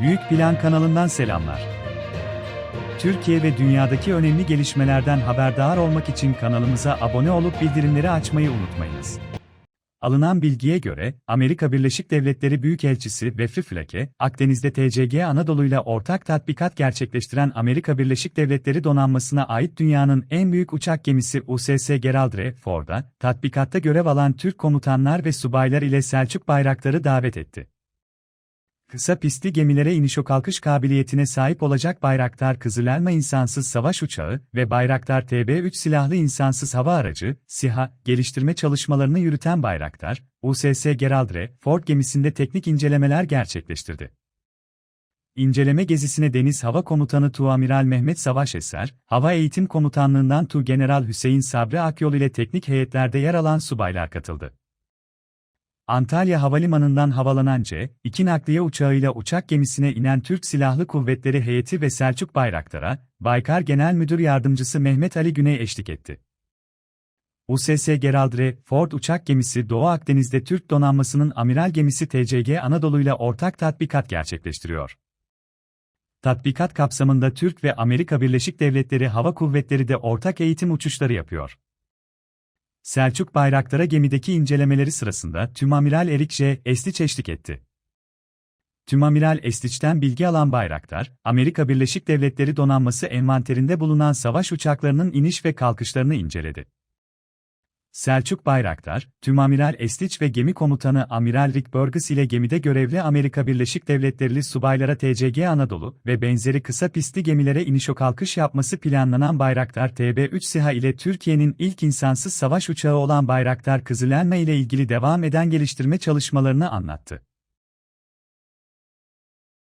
Büyük Plan kanalından selamlar. Türkiye ve dünyadaki önemli gelişmelerden haberdar olmak için kanalımıza abone olup bildirimleri açmayı unutmayınız. Alınan bilgiye göre, Amerika Birleşik Devletleri Büyükelçisi Vefri Flake, Akdeniz'de TCG Anadolu'yla ortak tatbikat gerçekleştiren Amerika Birleşik Devletleri donanmasına ait dünyanın en büyük uçak gemisi USS Gerald R. Ford'a, tatbikatta görev alan Türk komutanlar ve subaylar ile Selçuk bayrakları davet etti. Kısa pistli gemilere iniş o kalkış kabiliyetine sahip olacak Bayraktar Kızılelma insansız savaş uçağı ve Bayraktar TB3 silahlı insansız hava aracı, SİHA, geliştirme çalışmalarını yürüten Bayraktar, USS Gerald R. Ford gemisinde teknik incelemeler gerçekleştirdi. İnceleme gezisine Deniz Hava Komutanı Tuamiral Mehmet Savaş Eser, Hava Eğitim Komutanlığından Tu General Hüseyin Sabri Akyol ile teknik heyetlerde yer alan subaylar katıldı. Antalya Havalimanı'ndan havalanan C-2 nakliye uçağıyla uçak gemisine inen Türk Silahlı Kuvvetleri heyeti ve Selçuk Bayraktar'a, Baykar Genel Müdür Yardımcısı Mehmet Ali Güney eşlik etti. USS Gerald R. Ford uçak gemisi Doğu Akdeniz'de Türk donanmasının amiral gemisi TCG Anadolu ile ortak tatbikat gerçekleştiriyor. Tatbikat kapsamında Türk ve Amerika Birleşik Devletleri Hava Kuvvetleri de ortak eğitim uçuşları yapıyor. Selçuk Bayraktar'a gemideki incelemeleri sırasında Tümamiral Erik J. Estiç eşlik etti. Tümamiral Estiç'ten bilgi alan Bayraktar, Amerika Birleşik Devletleri donanması envanterinde bulunan savaş uçaklarının iniş ve kalkışlarını inceledi. Selçuk Bayraktar, Tümamiral Estiç ve gemi komutanı Amiral Rick Burgess ile gemide görevli Amerika Birleşik Devletleri'li subaylara TCG Anadolu ve benzeri kısa pistli gemilere iniş o kalkış yapması planlanan Bayraktar TB3 SİHA ile Türkiye'nin ilk insansız savaş uçağı olan Bayraktar Kızılelma ile ilgili devam eden geliştirme çalışmalarını anlattı.